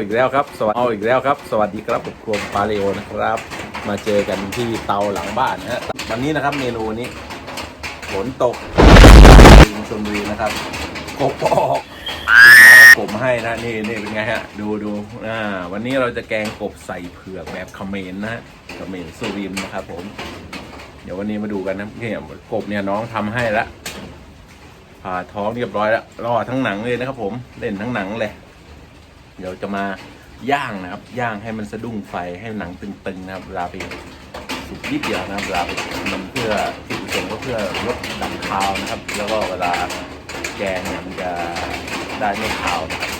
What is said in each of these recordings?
อีกแล้วครับ สวัสดีเอาอีกแล้วครับ สวัสดีครับผมครัวปาเลโอนะครับ มาเจอกันที่เตาหลังบ้านนะฮะวันนี้นะครับเมนูนี้ฝนตกชลบุรีนะครับกบออกกบมให้นะนี่นี่เป็นไงฮะ ดูดูอ่าวันนี้เราจะแกงกบใส่เผือกแบบเขมรนะฮะเมรสุรินนะครับผม เดี๋ยววันนี้มาดูกันนะเนี่ยกบเนี่ยน้องทำให้ละผ่าท้องเรียบร้อยแล้วรอทั้งหนังเลยนะครับผมเล่นทั้งหนังเลย เดี๋ยวจะมาย่างนะครับ ย่างให้มันสะดุ้งไฟให้หนังตึงๆนะครับเวลาไปสุกนิดเดียวนะครับเวลาไปมันเพื่อจุดประสงก็เพื่อลดดับคาวนะครับ แล้วก็เวลาแกงเนี่ยมันจะได้ไม่คาวนะครับ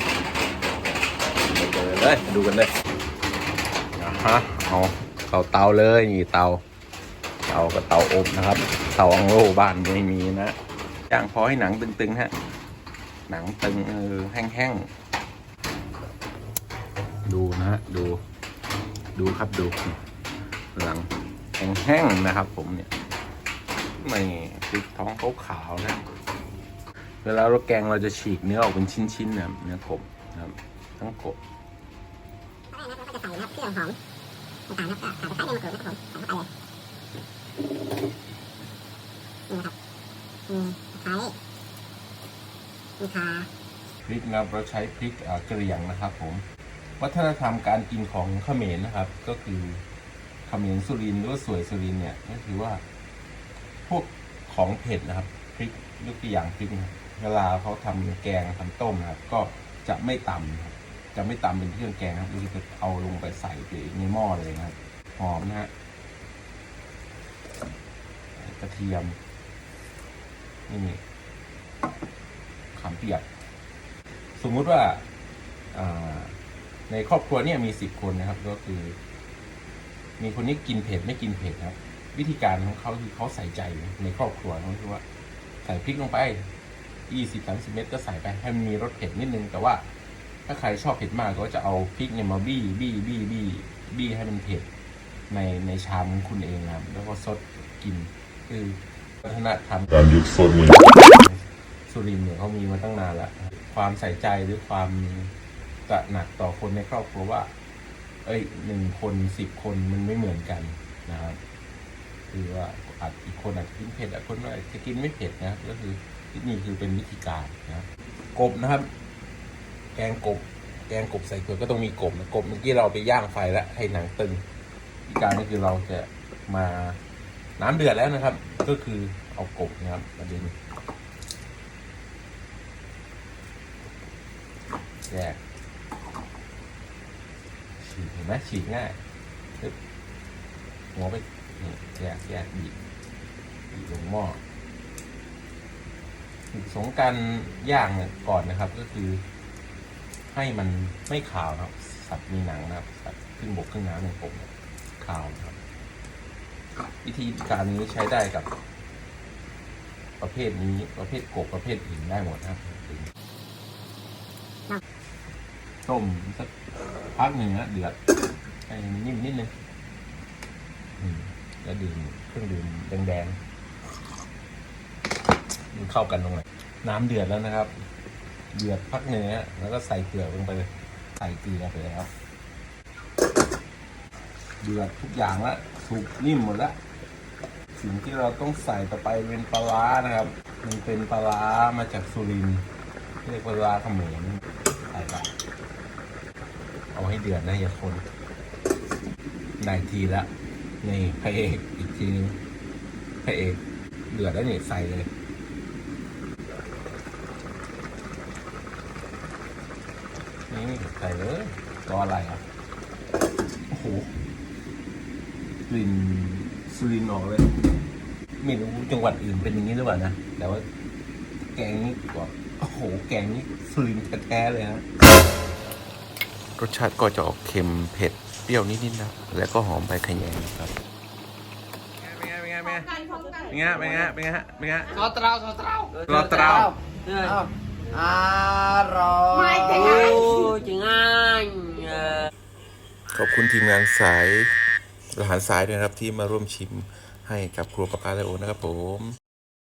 ไปเจอเลยมาดูกันเลยนะฮะเอาเข้าเตาเลยนี่เตาเตาก็เตาอบนะครับเตาอังโลบ้านไม่มีนะย่างพอให้หนังตึงๆฮะหนังตึงเออแห้งๆ ดูนะฮะดู ดูครับดู หลังแห้งๆนะครับ ผมเนี่ยไม่ติดท้องขาวๆนะเวลาเราแกงเราจะฉีกเนื้อออกเป็นชิ้นๆนะเนื้อกบนะครับทั้งกบก็จะใส่เครื่องหอมต่างๆนะครับขาตะไคร้ใบมะกรูดนะครับผมใส่เข้าไปเลยนี่นะครับอืมตะไคร้มีขาพริกนะเราใช้พริกกระเหรี่ยงนะครับผม วัฒนธรรมการกินของเขมรนะครับ ก็คือเขมรสุรินหรือว่าสวยสุรินเนี่ยก็คือว่า พวกของเผ็ดนะครับพริกยกตัวอย่างพริกนะครับเวลาเขาทำแกงทำต้มนะครับ ก็จะไม่ตำนะครับจะไม่ตำเป็นเครื่องแกงนะครับคือจะเอาลงไปใส่ไปในหม้อเลยนะครับหอมนะฮะกระเทียมนี่ขามเปียก สมมุติว่าอ่า ในครอบครัวเนี่ยมีสิบคนนะครับ ก็คือ มีคนนี้กินเผ็ดไม่กินเผ็ดนะครับ วิธีการของเขาคือเขาใส่ใจในครอบครัวเขาคือว่าใส่พริกลงไปยี่สิบสามสิบเม็ดก็ใส่ไปให้มันมีรสเผ็ดนิดนึง แต่ว่าถ้าใครชอบเผ็ดมากก็จะเอาพริกเนี่ยมาบี้บี้บี้บี้บี้ให้มันเผ็ดในในชามของคุณเองนะครับแล้วก็ซดกิน คือวัฒนธรรมการยึดโซนนี้สุรินทร์เนี่ยเขามีมาตั้งนานแล้วความใส่ใจหรือความ ตระหนักต่อคนในครอบครัวว่า เอ้ยหนึ่งคนสิบคนมันไม่เหมือนกันนะครับคือว่าอาจอีกคนอาจจะกินเผ็ดอีกคนอาจจะกินไม่เผ็ดนะก็คือที่นี่คือเป็นวิธีการนะครับกบนะครับ แกงกบ แกงกบใส่เกลือก็ต้องมีกบนะกบเมื่อกี้เราไปย่างไฟแล้วให้หนังตึงวิธีการก็คือเราจะมาน้ำเดือดแล้วนะครับ ก็คือเอากบนะครับมาดึงแยก ไหมฉีกง่ายปึ๊บหัวไปนี่แยกแยกบีบบีบลงหม้อจุดสงการย่างเนี่ยก่อนนะครับ ก็คือ ให้มันไม่ขาวนะครับ สัตว์มีหนังนะครับสัตว์ครึ่งบกครึ่งน้ำอย่างผมเนี่ยขาวนะครับ วิธีการนี้ใช้ได้กับ ประเภทนี้ประเภทกบประเภทอื่นได้หมดนะครับต้มสัก พักหนึ่งนะเดือดให้มันนิ่มนิดนึงแล้วดื่มเครื่องดื่มแดงๆมันเข้ากันตรงไหนน้ำเดือดแล้วนะครับ เดือดพักหนึ่งนะแล้วก็ใส่เกลือลงไปเลย ใส่เกลือไปแล้ว เดือดทุกอย่างละสุกนิ่มหมดละสิ่งที่เราต้องใส่ต่อไปเป็นปลาร้านะครับ มันเป็นปลาร้ามาจากสุรินทร์เรียกปลาร้าขมรใส่ไป เอาให้เดือดนะอย่าคนได้ทีละนี่พระเอกอีกทีนึงพระเอกเดือดแล้วเนี่ยใส่เลยนี่ใส่เลยรออะไรอะโอ้โหกลิ่นสุรินออกเลย ไม่รู้จังหวัดอื่นเป็นอย่างนี้หรือเปล่านะ แต่ว่าแกงนี้กว่าโอ้โห แกงนี้สุรินแท้ๆเลยนะ รสชาติก็จะออกเค็มเผ็ดเปรี้ยวนิดๆนะ แล้วก็หอมใบขยงครับเป็นไงเป็นไงเป็นไงเป็นไงเป็นไงเป็นไงฮะเป็นไงซอตราวซอตราวรอตราวอร่อยไม่จะไงจะง่ายเออขอบคุณทีมงานสายรหัสสายด้วยนะครับที่มาร่วมชิมให้กับครัวปลาปลาไลโอนะครับผม